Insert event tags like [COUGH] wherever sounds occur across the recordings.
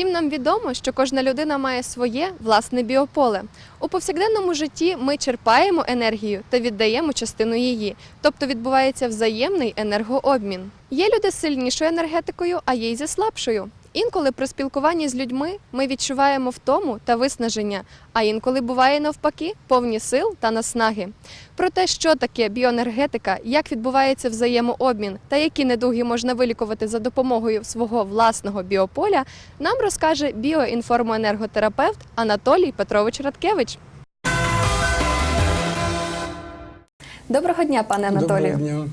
Всім нам відомо, що кожна людина має своє власне біополе. У повсякденному житті ми черпаємо енергію та віддаємо частину її, тобто відбувається взаємний енергообмін. Є люди з сильнішою енергетикою, а є й зі слабшою. Інколи при спілкуванні з людьми ми відчуваємо втому та виснаження, а інколи буває навпаки повні сил та наснаги. Про те, що таке біоенергетика, як відбувається взаємообмін та які недуги можна вилікувати за допомогою свого власного біополя, нам розкаже біоінформоенерготерапевт Анатолій Петрович Радкевич. Доброго дня, пане Анатолію. Доброго дня.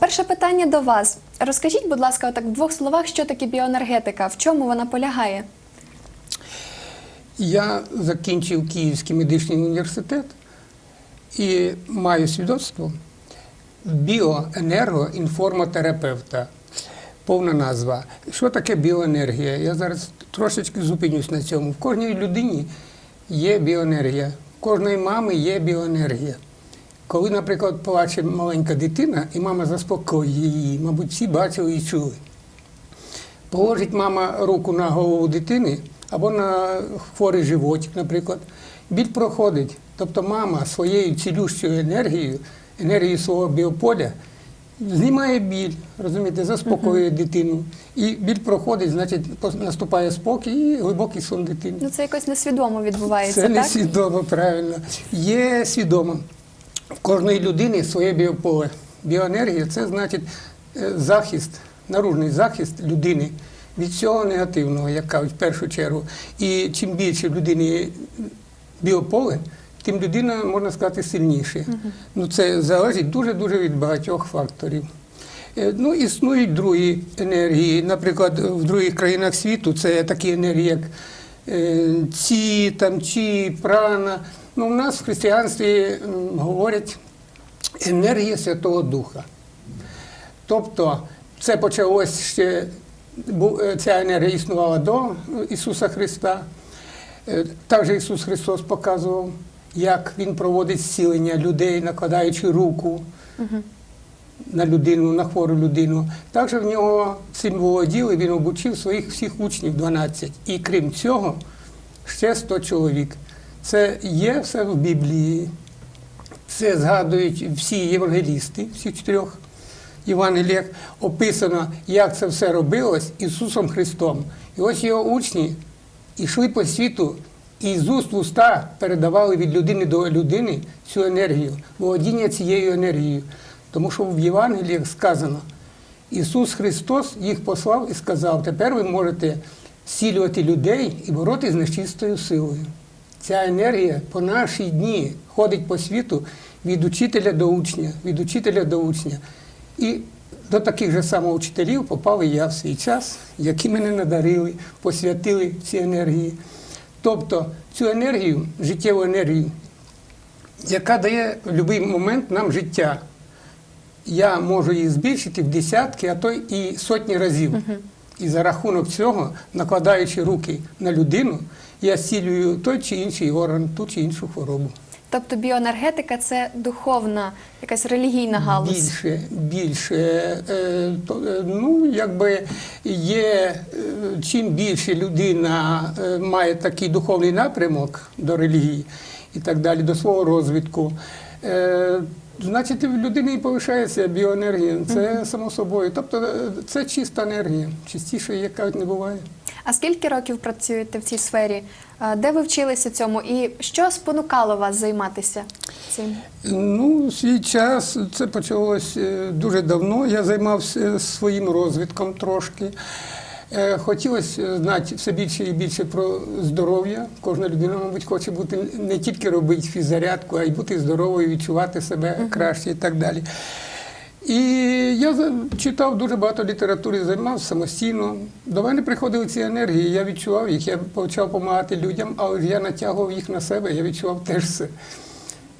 Перше питання до вас. Розкажіть, будь ласка, отак в двох словах, що таке біоенергетика, в чому вона полягає? Я закінчив Київський медичний університет і маю свідоцтво біоенергоінформотерапевта. Повна назва. Що таке біоенергія? Я зараз трошечки зупинюсь на цьому. В кожній людині є біоенергія, в кожної мами є біоенергія. Коли, наприклад, плаче маленька дитина, і мама заспокоює її, мабуть, всі бачили і чули. Положить мама руку на голову дитини або на хворий животик, наприклад, біль проходить. Тобто мама своєю цілющою енергією, енергією свого біополя, знімає біль, розумієте, заспокоює дитину. І біль проходить, значить, наступає спокій і глибокий сон дитини. Ну це якось несвідомо відбувається, Це так? свідомо, правильно. Є свідомо. В кожної людини своє біополе. Біоенергія це значить е, захист, наружний захист людини від всього негативного, як кажуть, в першу чергу. І чим більше в людини біополе, тим людина, можна сказати, сильніше. Ну, це залежить дуже-дуже від багатьох факторів. Е, Ну, існують другі енергії. Наприклад, в других країнах світу це такі енергії, як е, ці, там, чи, прана. Ну, у нас в християнстві говорять енергія Святого Духа. Тобто це почалось ще, е, ця енергія існувала до Ісуса Христа. Е, Також Ісус Христос показував, як Він проводить зцілення людей, накладаючи руку на людину, на хвору людину. Також в нього цим володіли, він обучив своїх всіх учнів 12. І крім цього, ще 100 чоловік. Це є все в Біблії. Це згадують всі євангелісти, всіх чотирьох Євангеліях описано, як це все робилось Ісусом Христом. І ось його учні йшли по світу і з уст в уста передавали від людини до людини цю енергію, володіння цією енергією. Тому що в Євангеліях сказано, Ісус Христос їх послав і сказав, тепер ви можете зцілювати людей і боротися з нечистою силою. Ця енергія по наші дні ходить по світу від учителя до учня, від учителя до учня. І до таких же самоучителів попав і я в свій час, які мене надарили, посвятили ці енергії. Тобто цю енергію, життєву енергію, яка дає в будь-який момент нам життя. Я можу її збільшити в десятки, а то і сотні разів. І за рахунок цього, накладаючи руки на людину, я зцілюю той чи інший орган, ту чи іншу хворобу. Тобто біоенергетика це духовна, якась релігійна галузь. Більше, більше. Е, е, ну, якби є, е, чим більше людина має такий духовний напрямок до релігії і так далі, до свого розвитку. Значить, в людини і повишається біоенергія, це само собою. Тобто це чиста енергія, чистішої, як кажуть, не буває. А скільки років працюєте в цій сфері? Де ви вчилися цьому? І що спонукало вас займатися цим? Ну, свій час це почалось е, дуже давно. Я займався своїм розвитком трошки. Е, Хотілося знати все більше і більше про здоров'я. Кожна людина, мабуть, хоче бути не тільки робити фіззарядку, а й бути здоровою, відчувати себе краще і так далі. І я читав дуже багато літератури, займався самостійно. До мене приходили ці енергії, я відчував їх, я почав допомагати людям, ж я натягував їх на себе, я відчував теж все.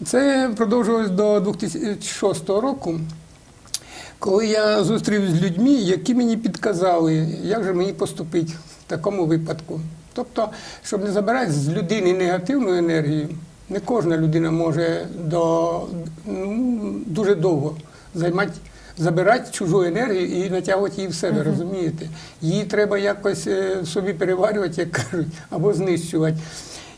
Це продовжувалось до 2006 року, коли я зустрів з людьми, які мені підказали, як же мені поступити в такому випадку. Тобто, щоб не забирати з людини негативну енергію, не кожна людина може до, ну, дуже довго займати забирати чужу енергію і натягувати її в себе, розумієте? Її треба якось е, в собі переварювати, як кажуть, або знищувати.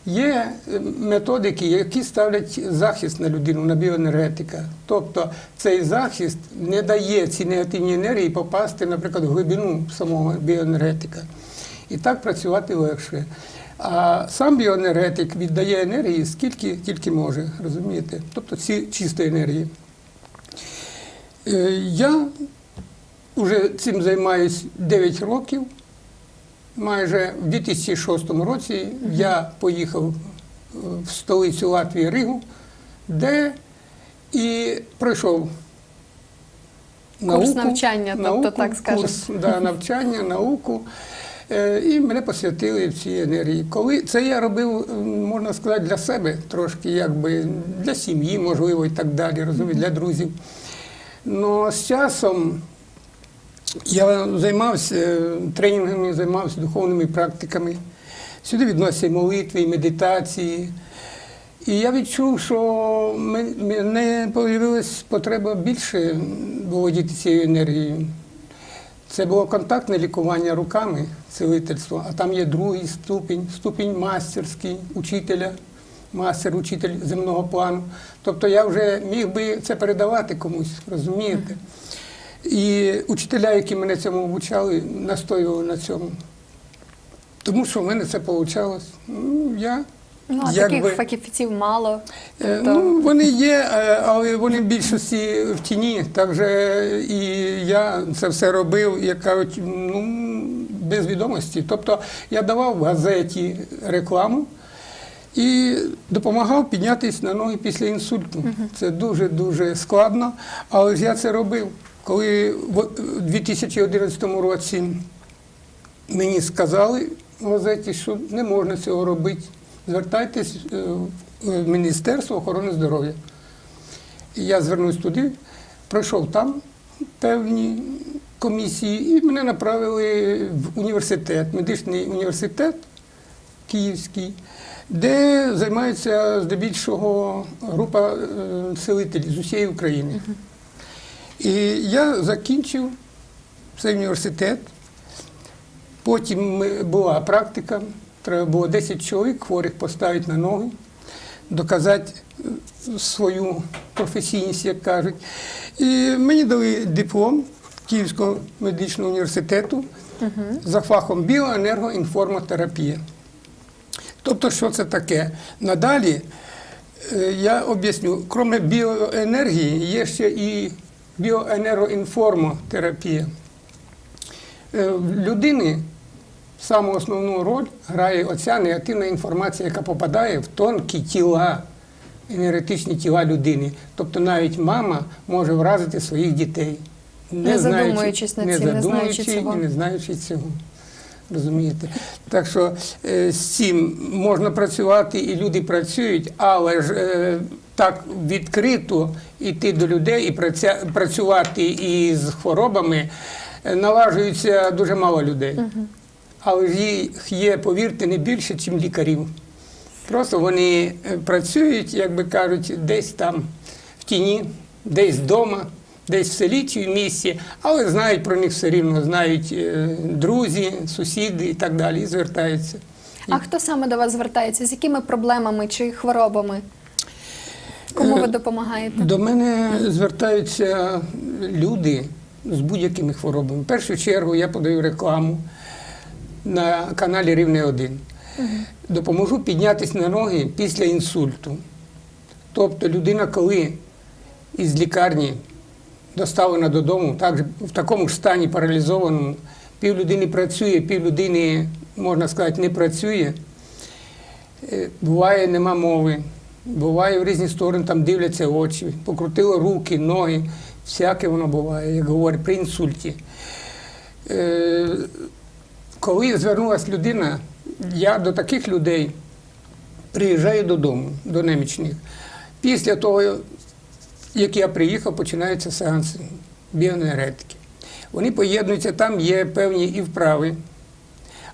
Є е, методики, які ставлять захист на людину, на біоенергетика. Тобто цей захист не дає цій негативній енергії попасти, наприклад, в глибину самого біоенергетика. І так працювати легше. А сам біоенергетик віддає енергії скільки тільки може, розумієте? Тобто ці чистої енергії. Е, Я вже цим займаюся 9 років. Майже в 2006 році я поїхав е, в столицю Латвії Ригу, де і пройшов Курс навчання, тобто, так скажемо. Курс да, навчання, науку. Е, І мене посвятили в цій енергії. Коли це я робив, можна сказати, для себе трошки, якби для сім'ї, можливо, і так далі, розумієте, для друзів. Но з часом я займався е, тренінгами, займався духовними практиками. Сюди відносяться молитви, і медитації. І я відчув, що ме- мене з'явилась потреба більше володіти цією енергією. Це було контактне лікування руками, цілительство, а там є другий ступінь, ступінь мастерський, учителя, мастер, учитель земного плану. Тобто я вже міг би це передавати комусь, розумієте? І учителя, які мене цьому обучали, настоювали на цьому. Тому що в мене це вийшло. Ну, я Ну, а таких фахівців мало. Е, Тобто- Ну, вони є, е, але вони в більшості в тіні. Так же і я це все робив, як кажуть, ну, без відомості. Тобто я давав в газеті рекламу і допомагав піднятися на ноги після інсульту. Це дуже-дуже складно, але ж я це робив. Коли в 2011 році мені сказали в газеті, що не можна цього робити. Звертайтесь е, в Міністерство охорони здоров'я. Я звернувся туди, пройшов там певні комісії, і мене направили в університет, медичний університет Київський, де займається здебільшого група селителів з усієї України. І я закінчив цей університет. Потім була практика. Треба було 10 чоловік хворих поставити на ноги, доказати е, свою професійність, як кажуть. І мені дали диплом Київського медичного університету за фахом біоенергоінформотерапія. Тобто, що це таке? Надалі е, я об'ясню, крім біоенергії, є ще і біоенергоінформотерапія. Е, В людини саму основну роль грає оця негативна інформація, яка попадає в тонкі тіла, енергетичні тіла людини. Тобто навіть мама може вразити своїх дітей. Не задумуючись над не не знаючи цього. і не знаючи цього. Розумієте? Так що е, з цим можна працювати, і люди працюють, але ж е, так відкрито йти до людей і працювати із хворобами е, наважується дуже мало людей. Але ж їх є, повірте, не більше, ніж лікарів. Просто вони працюють, як би кажуть, десь там в тіні, десь вдома, десь в селі чи в місті, але знають про них все рівно, знають е, друзі, сусіди і так далі, і звертаються. А хто саме до вас звертається? З якими проблемами чи хворобами? Кому ви Е, допомагаєте? До мене звертаються люди з будь-якими хворобами. В першу чергу я подаю рекламу на каналі Рівне 1. Допоможу піднятися на ноги після інсульту. Тобто людина, коли із лікарні доставлена додому, так, в такому ж стані паралізованому, пів людини працює, пів людини, можна сказати, не працює. Е, Буває, нема мови. Буває в різні сторони, там дивляться очі, покрутило руки, ноги. Всяке воно буває, як говорять, при інсульті. Е, коли звернулася людина, я до таких людей приїжджаю додому, до немічних. Після того, як я приїхав, починаються сеанси біоенергетики. Вони поєднуються, там є певні і вправи.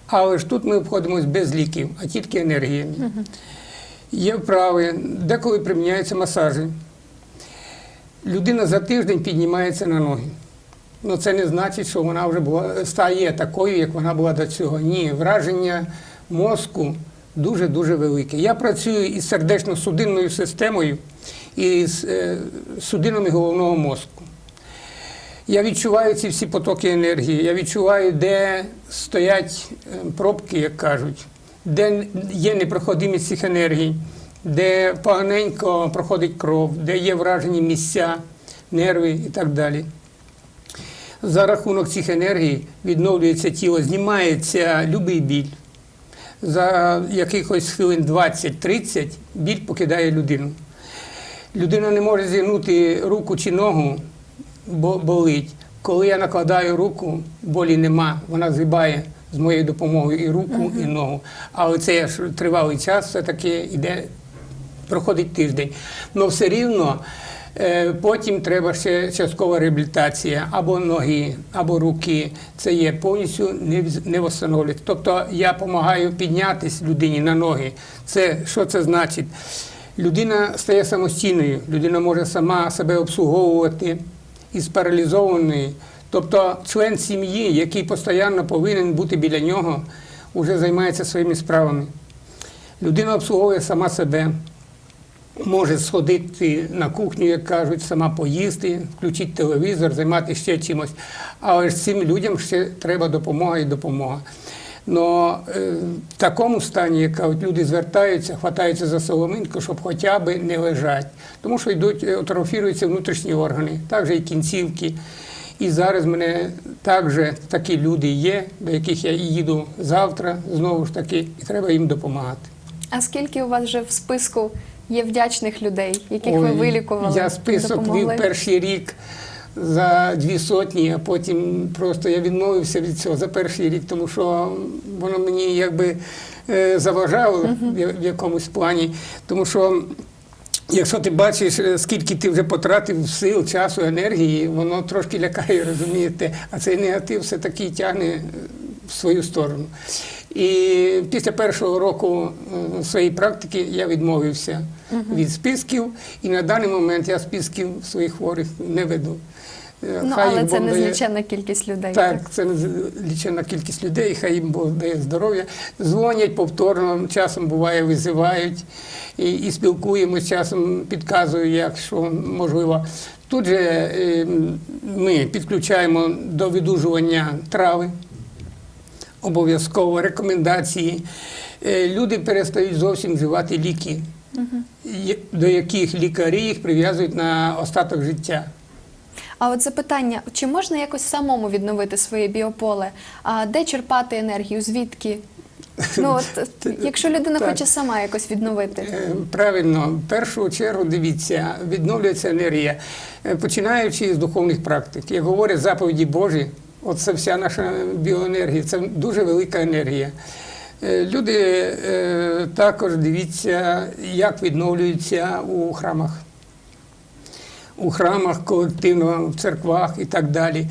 Але ж тут ми обходимося без ліків, а тільки енергіями. Є вправи, деколи приміняються масажі. людина за тиждень піднімається на ноги. Ну, це не значить, що вона вже була, стає такою, як вона була до цього. Ні, враження мозку дуже-дуже велике. Я працюю із сердечно-судинною системою і з е, судинами головного мозку. Я відчуваю ці всі потоки енергії, я відчуваю, де стоять е, пробки, як кажуть, де є непроходимість цих енергій, де поганенько проходить кров, де є вражені місця, нерви і так далі. За рахунок цих енергій відновлюється тіло, знімається любий біль. За якихось хвилин 20-30 біль покидає людину. Людина не може зігнути руку чи ногу, бо болить. Коли я накладаю руку, болі нема. Вона згибає з моєю допомогою і руку, і ногу. Але це ж тривалий час, все-таки йде, проходить тиждень. Але все рівно е, потім треба ще часткова реабілітація або ноги, або руки. Це є повністю не, не встановлюється. Тобто я допомагаю піднятись людині на ноги. Це що це значить? Людина стає самостійною, людина може сама себе обслуговувати із паралізованої. Тобто член сім'ї, який постійно повинен бути біля нього, вже займається своїми справами. Людина обслуговує сама себе, може сходити на кухню, як кажуть, сама поїсти, включити телевізор, займатися ще чимось. Але ж цим людям ще треба допомога і допомога. Но е, в такому стані, як люди звертаються, хватаються за соломинку, щоб хоча б не лежать. Тому що йдуть, е, атрофіруються внутрішні органи, також і кінцівки. І зараз мене також такі люди є, до яких я їду завтра, знову ж таки, і треба їм допомагати. А скільки у вас вже в списку є вдячних людей, яких ви вилікували? Я список вів перший рік за дві сотні, а потім просто я відмовився від цього за перший рік, тому що воно мені якби е, заважало в- в якомусь плані. Тому що якщо ти бачиш, е, скільки ти вже потратив сил, часу, енергії, воно трошки лякає, розумієте, а цей негатив все таки тягне е, в свою сторону. І після першого року своєї практики я відмовився від списків, і на даний момент я списків своїх хворих не веду. Ну, хай але це Бог дає- кількість людей. так, це лічена кількість людей, хай їм Бог дає здоров'я. Дзвонять повторно, часом буває, визивають і, і спілкуємось, часом підказую, як що можливо. Тут же е, ми підключаємо до відужування трави, обов'язково рекомендації. Е, Люди перестають зовсім вживати ліки, до яких лікарі їх прив'язують на остаток життя. А от запитання: чи можна якось самому відновити своє біополе? А де черпати енергію? Звідки? Ну от [LAUGHS] якщо людина Так. хоче сама якось відновити. Е, Правильно, в першу чергу дивіться, відновлюється енергія, Е, починаючи з духовних практик. Як говорять заповіді Божі, от це вся наша біоенергія, це дуже велика енергія. Е, Люди е, також дивіться, як відновлюються у храмах. У храмах, колективно, в церквах і так далі.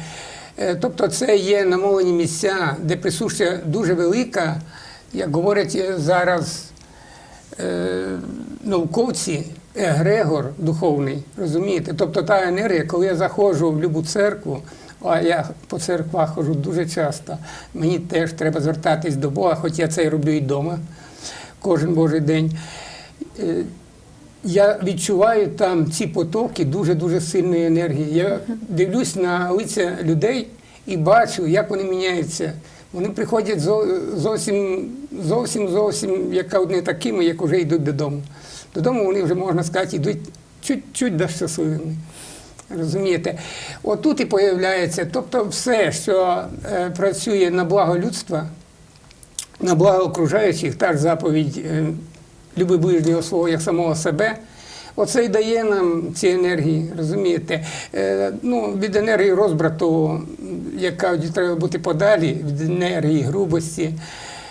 Е, Тобто це є намолені місця, де присуща дуже велика, як говорять е, зараз е, науковці, егрегор духовний, розумієте? Тобто та енергія, коли я заходжу в любу церкву, а я по церквах ходжу дуже часто, мені теж треба звертатись до Бога, хоч я це і роблю і вдома кожен Божий день. Я відчуваю там ці потоки дуже-дуже сильної енергії. Я дивлюсь на лиця людей і бачу, як вони міняються. Вони приходять зовсім, зовсім, зовсім як не такими, як вже йдуть додому. Додому вони вже, можна сказати, йдуть чуть-чуть да щасливими. Розумієте? Отут і появляється, тобто все, що е, працює на благо людства, на благо окружаючих, та ж заповідь е, люби ближнього свого як самого себе. Оце й дає нам ці енергії, розумієте? Е, ну, від енергії розбрату, яка треба бути подалі, від енергії грубості,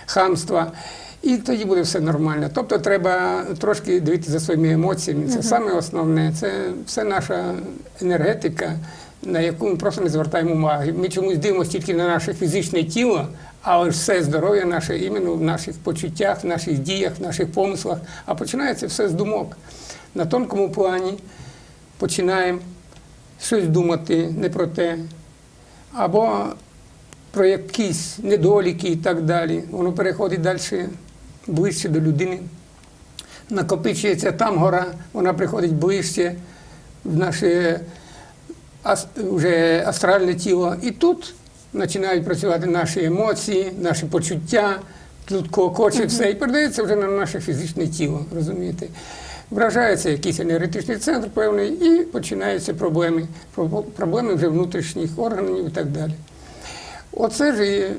хамства. І тоді буде все нормально. Тобто треба трошки дивитися за своїми емоціями. Це саме основне, це все наша енергетика, на яку ми просто не звертаємо уваги. Ми чомусь дивимося тільки на наше фізичне тіло, але все здоров'я наше іменно в наших почуттях, в наших діях, в наших помислах. А починається все з думок. На тонкому плані починаємо щось думати не про те, або про якісь недоліки і так далі. Воно переходить далі ближче до людини. Накопичується там гора, вона приходить ближче в наше астральне тіло. І тут починають працювати наші емоції, наші почуття, тут кокоче все, і передається вже на наше фізичне тіло, розумієте? Вражається якийсь енергетичний центр певний, і починаються проблеми. Проблеми вже внутрішніх органів і так далі. Оце ж і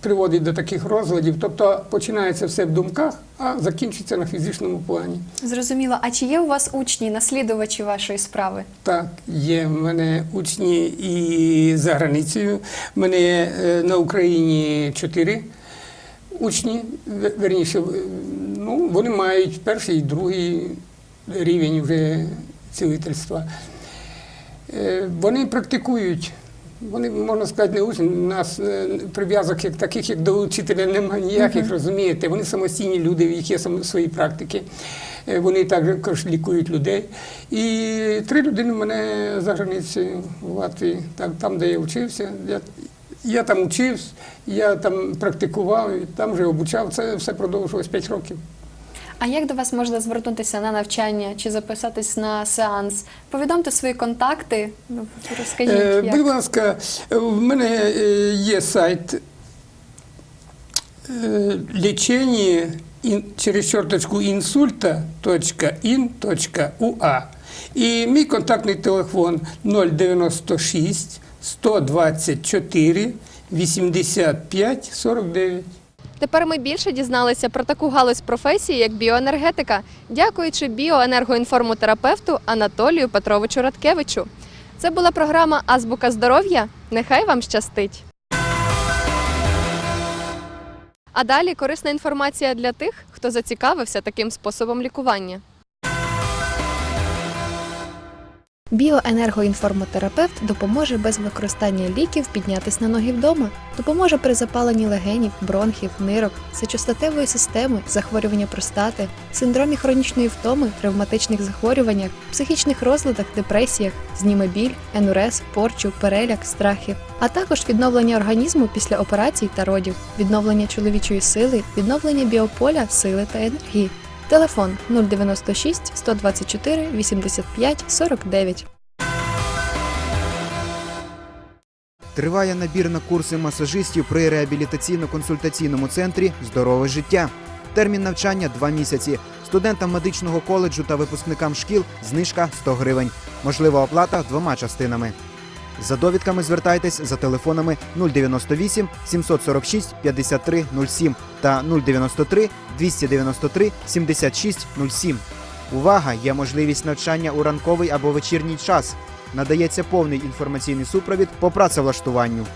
приводить до таких розладів. Тобто починається все в думках, а закінчиться на фізичному плані. Зрозуміло. А чи є у вас учні, наслідувачі вашої справи? Так, є в мене учні і за границею. В мене е, на Україні чотири учні, верніше, ну, вони мають перший і другий рівень вже цілительства. Е, Вони практикують. Вони, можна сказати, не учні. У нас е, прив'язок як таких, як до учителя, немає ніяких, розумієте. Вони самостійні люди, в їх є свої практики. Е, Вони також лікують людей. І три людини в мене за границею в Латвії, так, там, де я вчився. Я, я там учився, я там практикував, там вже обучав. Це все продовжувалось 5 років. А як до вас можна звернутися на навчання чи записатись на сеанс? Повідомте свої контакти. Ну, Розкажіть, Е, як. Будь ласка, в мене е, є сайт е, лічення через чорточку інсульта.in.ua. І мій контактний телефон 096 124 85 49. Тепер ми більше дізналися про таку галузь професії, як біоенергетика, дякуючи біоенергоінформотерапевту Анатолію Петровичу Радкевичу. Це була програма Азбука здоров'я. Нехай вам щастить. А далі корисна інформація для тих, хто зацікавився таким способом лікування. Біоенергоінформотерапевт допоможе без використання ліків піднятись на ноги вдома, допоможе при запаленні легенів, бронхів, нирок, сечостатевої системи, захворювання простати, синдромі хронічної втоми, ревматичних захворюваннях, психічних розладах, депресіях, зніме біль, енурез, порчу, переляк, страхи, а також відновлення організму після операцій та родів, відновлення чоловічої сили, відновлення біополя, сили та енергії. Телефон 096 124 85 49. Триває набір на курси масажистів при реабілітаційно-консультаційному центрі Здорове життя. Термін навчання 2 місяці. Студентам медичного коледжу та випускникам шкіл знижка 100 гривень. Можлива оплата двома частинами. За довідками звертайтесь за телефонами 098 746 53 07 та 093 293 76 07. Увага! Є можливість навчання у ранковий або вечірній час. Надається повний інформаційний супровід по працевлаштуванню.